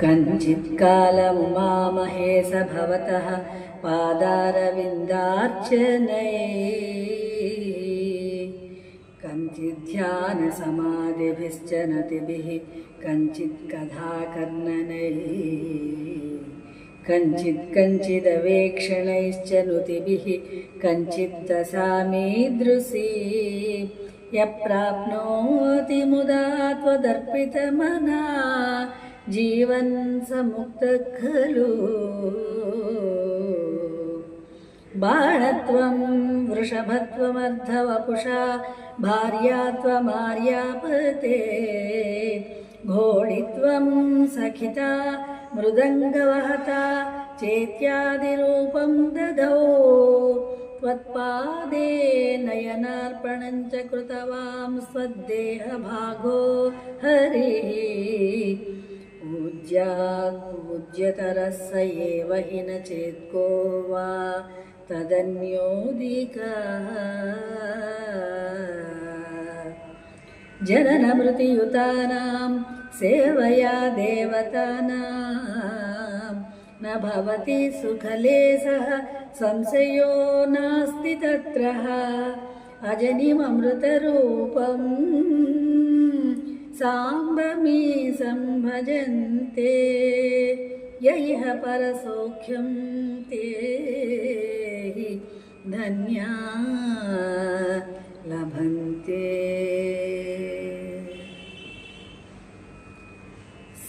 कञ्चित्कालं मामहे स भवतः पादारविन्दार्चनै कञ्चिद्ध्यानसमाधिभिश्च नतिभिः कञ्चित् कथाकर्णनैः कञ्चित् कञ्चिदवेक्षणैश्च नुतिभिः कञ्चिद्दशामीदृशी यप्राप्नोति मुदा त्वदर्पितमना जीवन् समुक्तः खलु। बाणत्वं वृषभत्वमर्धवपुषा भार्या त्वमार्यापते। घोडित्वं सखिता मृदङ्गवहता चेत्यादिरूपं ददौ। त्वत्पादे नयनार्पणं च कृतवां स्वदेहभागो हरिः पूज्या पूज्यतरः स एव हि न चेत्को वा तदन्योदिका जननमृतियुतानां सेवया देवतानां न भवति सुखलेशः संशयो नास्ति तत्र अजनिममृतरूपं साम्बमी सम्भजन्ते य इह परसौख्यं ते धन्या लभन्ते।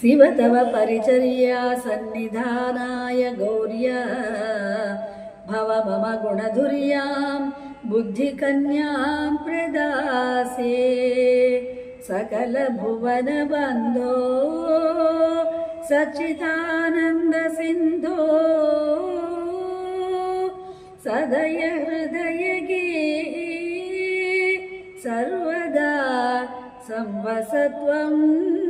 शिव तव परिचर्या सन्निधानाय गौर्या। भव मम गुणधुर्यां बुद्धिकन्यां प्रदासे। सकलभुवनबन्धो सच्चिदानन्दसिन्धो सदय हृदयगे सर्वदा संवसत्वम्